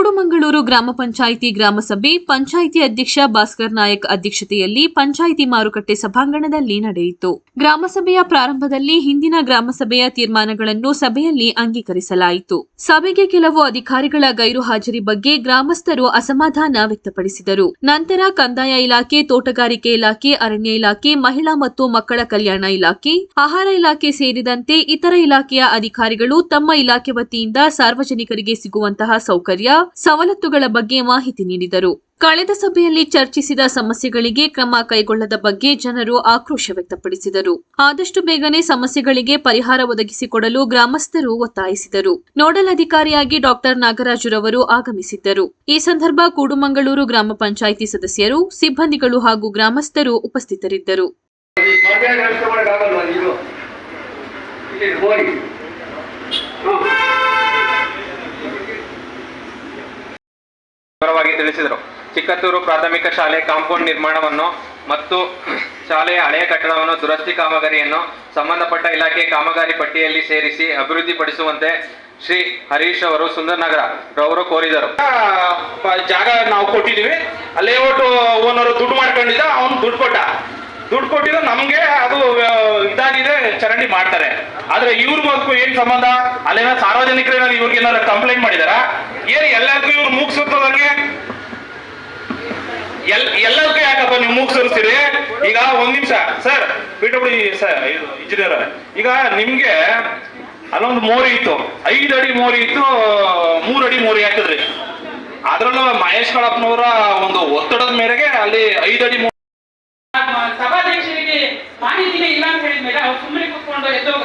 ಕೂಡುಮಂಗಳೂರು ಗ್ರಾಮ ಪಂಚಾಯಿತಿ ಗ್ರಾಮ ಸಭೆ ಪಂಚಾಯಿತಿ ಅಧ್ಯಕ್ಷ ಭಾಸ್ಕರ್ ನಾಯಕ್ ಅಧ್ಯಕ್ಷತೆಯಲ್ಲಿ ಪಂಚಾಯಿತಿ ಮಾರುಕಟ್ಟೆ ಸಭಾಂಗಣದಲ್ಲಿ ನಡೆಯಿತು. ಗ್ರಾಮಸಭೆಯ ಪ್ರಾರಂಭದಲ್ಲಿ ಹಿಂದಿನ ಗ್ರಾಮಸಭೆಯ ತೀರ್ಮಾನಗಳನ್ನು ಸಭೆಯಲ್ಲಿ ಅಂಗೀಕರಿಸಲಾಯಿತು. ಸಭೆಗೆ ಕೆಲವು ಅಧಿಕಾರಿಗಳ ಗೈರು ಹಾಜರಿ ಬಗ್ಗೆ ಗ್ರಾಮಸ್ಥರು ಅಸಮಾಧಾನ ವ್ಯಕ್ತಪಡಿಸಿದರು. ನಂತರ ಕಂದಾಯ ಇಲಾಖೆ, ತೋಟಗಾರಿಕೆ ಇಲಾಖೆ, ಅರಣ್ಯ ಇಲಾಖೆ, ಮಹಿಳಾ ಮತ್ತು ಮಕ್ಕಳ ಕಲ್ಯಾಣ ಇಲಾಖೆ, ಆಹಾರ ಇಲಾಖೆ ಸೇರಿದಂತೆ ಇತರ ಇಲಾಖೆಯ ಅಧಿಕಾರಿಗಳು ತಮ್ಮ ಇಲಾಖೆ ವತಿಯಿಂದ ಸಾರ್ವಜನಿಕರಿಗೆ ಸಿಗುವಂತಹ ಸೌಕರ್ಯ ಸವಲತ್ತುಗಳ ಬಗ್ಗೆ ಮಾಹಿತಿ ನೀಡಿದರು. ಕಳೆದ ಸಭೆಯಲ್ಲಿ ಚರ್ಚಿಸಿದ ಸಮಸ್ಯೆಗಳಿಗೆ ಕ್ರಮ ಕೈಗೊಳ್ಳದ ಬಗ್ಗೆ ಜನರು ಆಕ್ರೋಶ ವ್ಯಕ್ತಪಡಿಸಿದರು. ಆದಷ್ಟು ಬೇಗನೆ ಸಮಸ್ಯೆಗಳಿಗೆ ಪರಿಹಾರ ಒದಗಿಸಿಕೊಡಲು ಗ್ರಾಮಸ್ಥರು ಒತ್ತಾಯಿಸಿದರು. ನೋಡಲ್ ಅಧಿಕಾರಿಯಾಗಿ ಡಾಕ್ಟರ್ ನಾಗರಾಜುರವರು ಆಗಮಿಸಿದ್ದರು. ಈ ಸಂದರ್ಭ ಕೂಡುಮಂಗಳೂರು ಗ್ರಾಮ ಪಂಚಾಯಿತಿ ಸದಸ್ಯರು, ಸಿಬ್ಬಂದಿಗಳು ಹಾಗೂ ಗ್ರಾಮಸ್ಥರು ಉಪಸ್ಥಿತರಿದ್ದರು ಮಧ್ಯಾಹ್ನ ವ್ಯವಸ್ಥೆ ಮಾಡೋಕ್ಕಾಗಲ್ವಾ ನೀನು ಇಲ್ಲಿ ಹೋಗಿ ವಿವರವಾಗಿ ತಿಳಿಸಿದರು. ಚಿಕ್ಕತ್ತೂರು ಪ್ರಾಥಮಿಕ ಶಾಲೆ ಕಾಂಪೌಂಡ್ ನಿರ್ಮಾಣವನ್ನು ಮತ್ತು ಶಾಲೆಯ ಹಳೆಯ ಕಟ್ಟಡವನ್ನು ದುರಸ್ತಿ ಕಾಮಗಾರಿಯನ್ನು ಸಂಬಂಧಪಟ್ಟ ಇಲಾಖೆ ಕಾಮಗಾರಿ ಪಟ್ಟಿಯಲ್ಲಿ ಸೇರಿಸಿ ಅಭಿವೃದ್ಧಿಪಡಿಸುವಂತೆ ಶ್ರೀ ಹರೀಶ್ ಅವರು ಸುಂದರನಗರ ಅವರು ಕೋರಿದರು. ಜಾಗ ನಾವು ಕೊಟ್ಟಿದೀವಿ ಅಲ್ಲೇ ಒಟ್ಟು ಓನರು ದುಡ್ಡು ಮಾಡ್ಕೊಂಡಿದ್ದ, ಅವನು ದುಡ್ಡು ಕೊಟ್ಟ. ದುಡ್ಡು ಕೊಟ್ಟಿದ್ದು, ನಮ್ಗೆ ಅದು ಇದಾಗಿದೆ, ಚರಂಡಿ ಮಾಡ್ತಾರೆ. ಆದ್ರೆ ಇವ್ರಿಗೂ ಏನ್ ಸಂಬಂಧ? ಅಲ್ಲೇನ ಸಾರ್ವಜನಿಕರೇನಾದ್ರು ಇವ್ರಿಗೆ ಏನಾದ್ರು ಕಂಪ್ಲೇಂಟ್ ಮಾಡಿದಾರ? ಏನ್ ಎಲ್ಲರಿಗೂ ಇವ್ರು ಮೂಗ್ ಸುತ್ತೋದಂಗೆ ಎಲ್ ಯಾಕಪ್ಪ ನೀವು ಮೂಗ್ ಸರಿಸಿರಿ ಈಗ ಒಂದ್ ನಿಮಿಷ. ಸರ್ ಡಬ್ಲ್ಯೂ ಸರ್ ಇಂಜಿನಿಯರ್ ಈಗ ನಿಮ್ಗೆ ಅಲ್ಲೊಂದು ಮೋರಿ ಇತ್ತು. ಐದು ಅಡಿ ಮೋರಿ ಇತ್ತು, ಮೂರ್ ಅಡಿ ಮೋರಿ ಹಾಕಿದ್ರಿ. ಅದ್ರಲ್ಲೂ ಮಹೇಶ್ ಕಳಪ್ಪನವರ ಒಂದು ಒತ್ತಡದ ಮೇರೆಗೆ ಅಲ್ಲಿ ಐದು ಅಡಿ ಮೋರಿ ಸಭಾಧ್ಯಕ್ಷರಿಗೆ ಮಾಹಿತಿನೇ ಇಲ್ಲ ಅಂತ ಹೇಳಿದ್ಮೇಲೆ ಅವ್ರು ಸುಮ್ಮನೆ ಕುತ್ಕೊಂಡು ಎದ್ದೋಗ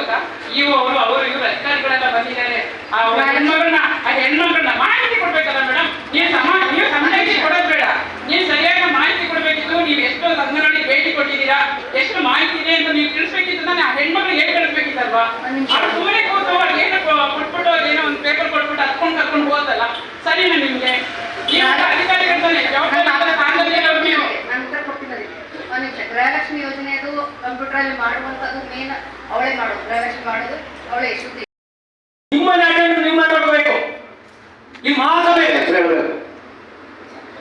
ಇವು ಅವರು ಅವರು ಇವರು ಅಧಿಕಾರಿಗಳೆಲ್ಲ ಬಂದಿದ್ದಾರೆ. ಆ ಹೆಣ್ಮಗಳನ್ನ ಆ ಹೆಣ್ಮಗಳನ್ನ ಮಾಹಿತಿ ಕೊಡ್ಬೇಕಲ್ಲ ಮೇಡಮ್ ನೀವು ಸಮ ನೀವು ಸಂದೇಶ ಕೊಡೋದು ಬೇಡ ನೀವು ಸರಿಯಾಗಿ ಮಾಹಿತಿ ಕೊಡ್ಬೇಕಿತ್ತು ನೀವು ಎಷ್ಟು ಅಂಗನವಾಡಿ ಭೇಟಿ ಕೊಟ್ಟಿದ್ದೀರಾ ಎಷ್ಟು ಮಾಹಿತಿ ಇದೆ ಅಂತ ನೀವು ತಿಳಿಸ್ಬೇಕಿತ್ತು ತಾನೆ ಆ ಹೆಣ್ಮಕ್ಳಿಗೆ ಹೇಗೆ ಅವ್ರಿಗೆ ಏನೋ ಕೊಟ್ಬಿಟ್ಟು ಏನೋ ಒಂದು ಪೇಪರ್ ಕೊಟ್ಬಿಟ್ಟು ಹತ್ಕೊಂಡು ಕರ್ಕೊಂಡು ಹೋದಲ್ಲ ಸರಿನಾ ನಿಮಗೆ. ನಿಮಿಷ ಗೃಹಲಕ್ಷ್ಮಿ ಯೋಜನೆದು ಕಂಪ್ಯೂಟರ್ ಅಲ್ಲಿ ಮಾಡುವಂತದ್ದು ಮೇನ್ ಅವಳೇ ಮಾಡೋದು. ಗೃಹಲಕ್ಷ್ಮಿ ಮಾಡೋದು ಅವಳೇ ಶುದ್ಧಿ. ನಿಮ್ಮ ನಾಟನ್ನು ನಿಮ್ಮ ಮಾತಾಡಬೇಕು ಈ ಮಹಾಸಭೆ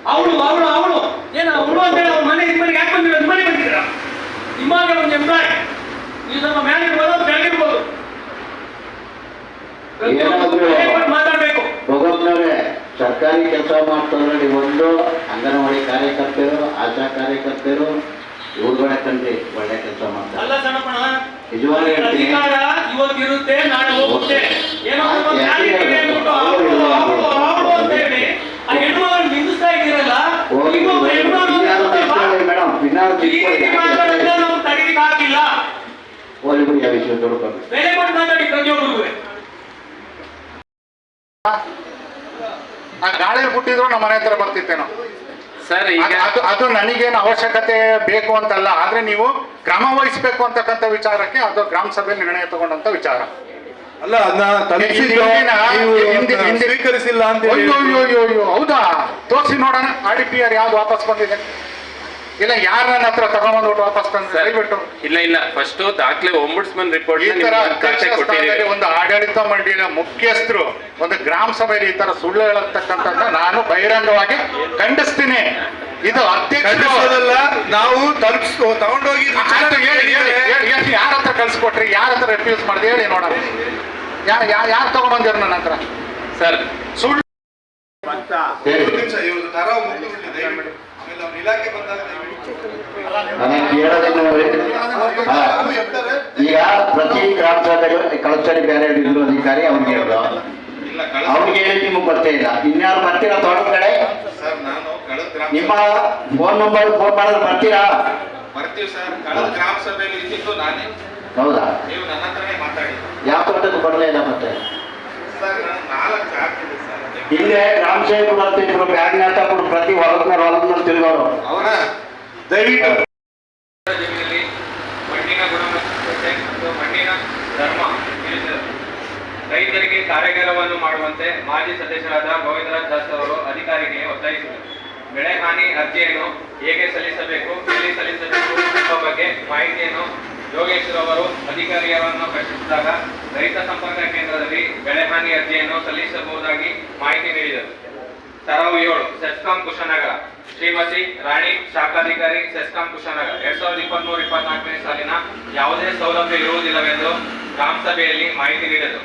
ಅವಳು ಅವಳು ಅವಳು. ಏನು ಅವಳು ಅಂತ ಹೇಳಿ ಅವ್ರ ಮನೆ ನಿಮ್ಮ ಮನೆಗೆ ಯಾಕೆ ಬಂದಿರೋ ನಿಮ್ಮ ಮನೆಗೆ ಬಂದಿದ್ದೀರಾ ನಿಮಗೆ ಒಂದು ಎಂಪ್ಲಾಯ್ ನೀವು ಸ್ವಲ್ಪ ಮೇಲೆ ಇರ್ಬೋದು ಕೆಳಗಿರ್ಬೋದು ಏನಾದ್ರೂ- ದಯವಿಟ್ಟು ಮಾತಾಡ್ಬೇಕು ಭಗವಂತನವರೇ ಸರ್ಕಾರಿ ಕೆಲಸ ಮಾಡ್ತಂದ್ರೆ ಒಂದು ಅಂಗನವಾಡಿ ಕಾರ್ಯಕರ್ತರು ಆಶಾ ಕಾರ್ಯಕರ್ತರು ಇವ್ರುಗಳ ಕಂಡ್ರಿ ಒಳ್ಳೆ ಕೆಲಸ ಮಾಡ್ತಾರೆ. ಹೇಳ್ತೀನಿ. ಇವತ್ತಿರುತ್ತೆ ನಾಳೆ ಹೋಗುತ್ತೆ. ಏನೋ ಆ ವಿಷಯ ತಿಳ್ಕೊಂಡು ಆ ಗಾಳಿ ಬಿಟ್ಟಿದ್ರು ನಮ್ಮ ಮನೆ ಹತ್ರ ಬರ್ತಿತ್ತೇನೋ. ಸರ್ ಅದು- ಅದು ಅದು ನನಗೇನು ಅವಶ್ಯಕತೆ ಬೇಕು ಅಂತಲ್ಲ ಆದ್ರೆ ನೀವು ಕ್ರಮ ವಹಿಸ್ಬೇಕು ಅಂತಕ್ಕಂಥ ವಿಚಾರಕ್ಕೆ ಅದು ಗ್ರಾಮ ಸಭೆ ನಿರ್ಣಯ ತಗೊಂಡಂತ ವಿಚಾರ. ಅಲ್ಲ ಅದನ್ನ ತಲುಪಿಸಿದ್ದು ಹಿಂದಿನ- ನೀವು ಹಿಂದಿ- ಹಿಂದಿ- ಸ್ವೀಕರಿಸಿಲ್ಲ ಅಂತ ಹೇಳಿ. ಅಯ್ಯೋ ಅಯ್ಯೋ ಅಯ್ಯೋ ಅಯ್ಯೋ ಹೌದಾ? ತೋರಿಸಿ ನೋಡೋಣ ಆರ್ ಡಿ ಪಿ ಆರ್ ಯಾವ್ದು ವಾಪಸ್ ಬಂದಿದೆ? ಇಲ್ಲ ಯಾರ ನನ್ನ ಹತ್ರ ತಗೊಂಡ್ಬಂದ್ಬಿಟ್ಟು ವಾಪಸ್ ತಂದ್ರೆ ಬಿಟ್ಟು ಇಲ್ಲ ಇಲ್ಲ. ಫಸ್ಟ್ ದಾಖಲೆ ಒಂಬುಡ್ಸ್ಮನ್ ರಿಪೋರ್ಟ್ ಈ ತರ ಅಧ್ಯಕ್ಷ ಒಂದು ಆಡಳಿತ ಮಂಡಳಿಯ ಮುಖ್ಯಸ್ಥರು ಒಂದು ಗ್ರಾಮ ಸಭೆಯಲ್ಲಿ ಈ ತರ ಸುಳ್ಳು ಹೇಳತಕ್ಕಂತ ನಾನು ಬಹಿರಂಗವಾಗಿ ಖಂಡಿಸ್ತೀನಿ. ಇದು ಅತ್ಯಲ್ಲ ನಾವು ತಲುಪಿಸ್ಕೋ ತಗೊಂಡೋಗಿ ಆಯ್ತು, ಹೇಳಿ ಹೇಳಿ ಹೇಳಿ, ಹೇಳಿ ಯಾರ ಹತ್ರ ಕಳ್ಸಿಕೊಟ್ರಿ ಯಾರ ಹತ್ರ ರೆಫ್ಯೂಸ್ ಮಾಡಿದೆ ಹೇಳಿ ನೋಡೋಣ. ಯಾ ಯಾರು ತಗೊಂಡ್ಬಂದಿರ ನನ್ನ ಹತ್ರ? ಸರ್. ಸುಳ್ಳು ಇಲಾಖೆ ಬಂದಾಗ ನನಗೆ ಕೇಳೋದಿಲ್ಲ. ಈಗ ಪ್ರತಿ ಗ್ರಾಮ ಸಭೆಗಳು ಕಳಚಡಿ ಬೇರೆ ಹಿಡಿದ್ರು ಅಧಿಕಾರಿ ಅವ್ನಿಗೆ ಹೇಳ್ದು. ಅವ್ರಿಗೆ ಹೇಳಿ ನಿಮಗೆ ಬರ್ತಾ ಇಲ್ಲ. ಇನ್ಯಾರು ಬರ್ತೀರಾ ತೋಟದ ಕಡೆ? ನಿಮ್ಮ ಫೋನ್ ನಂಬರ್ ಫೋನ್ ಮಾಡಿದ್ರೆ ಬರ್ತೀರಾ? ಬರ್ತೀವಿ ಸರ್. ಕಳೆದ ಗ್ರಾಮ ಸಭೆಯಲ್ಲಿ ಇದ್ದಿದ್ದು ನಾನೇ. ಹೌದಾ? ನೀವು ನನ್ನ ಹತ್ರನೇ ಮಾತಾಡಿ. ಯಾವ ತೋಟಕ್ಕೆ ಬರಲೇ ಇಲ್ಲ ಮತ್ತೆ? ಹಿಂದೆ ಗ್ರಾಮ ಸೇವಕರು ಬರ್ತಿದ್ರು ಬ್ಯಾಗ್ ಹಾಕೊಂಡು ಪ್ರತಿ ಹೊಲದ ಮೇಲೆ ತಿರುಗೋರು. ಅವರ ದಯವಿಟ್ಟು ಮಣ್ಣಿನ ಗುಣಮಟ್ಟ ಮತ್ತು ಮಣ್ಣಿನ ಧರ್ಮ ರೈತರಿಗೆ ಕಾರ್ಯಾಗಾರವನ್ನು ಮಾಡುವಂತೆ ಮಾಜಿ ಸದಸ್ಯರಾದ ಗೋವಿಂದರಾಜ್ ದಾಸ್ ಅವರು ಅಧಿಕಾರಿಗೆ ಒತ್ತಾಯಿಸಿದರು. ಬೆಳೆ ಹಾನಿ ಅರ್ಜಿಯನ್ನು ಹೇಗೆ ಸಲ್ಲಿಸಬೇಕು, ಎಲ್ಲಿ ಸಲ್ಲಿಸಬೇಕು ಎಂಬ ಬಗ್ಗೆ ಮಾಹಿತಿಯನ್ನು ಯೋಗೇಶ್ವರ್ ಅವರು ಅಧಿಕಾರಿಯವರನ್ನು ಪ್ರಶ್ನಿಸಿದಾಗ ರೈತ ಸಂಪರ್ಕ ಕೇಂದ್ರದಲ್ಲಿ ಬೆಳೆ ಹಾನಿ ಅರ್ಜಿಯನ್ನು ಸಲ್ಲಿಸಬಹುದಾಗಿ ಮಾಹಿತಿ ನೀಡಿದರು. ಸರಾವು ಏಳು, ಸೆಸ್ಕಾಂ ಕುಶನಗರ. ಶ್ರೀಮತಿ ರಾಣಿ, ಶಾಖಾಧಿಕಾರಿ, ಸೆಸ್ಕಾಂ ಕುಶನಗರ. ಎರಡ್ ಸಾವಿರದ ಇಪ್ಪತ್ಮೂರು, ಇಪ್ಪತ್ನಾಲ್ಕನೇ ಸಾಲಿನ ಯಾವುದೇ ಸೌಲಭ್ಯ ಇರುವುದಿಲ್ಲವೆಂದು ಗ್ರಾಮಸಭೆಯಲ್ಲಿ ಮಾಹಿತಿ ನೀಡಿದರು.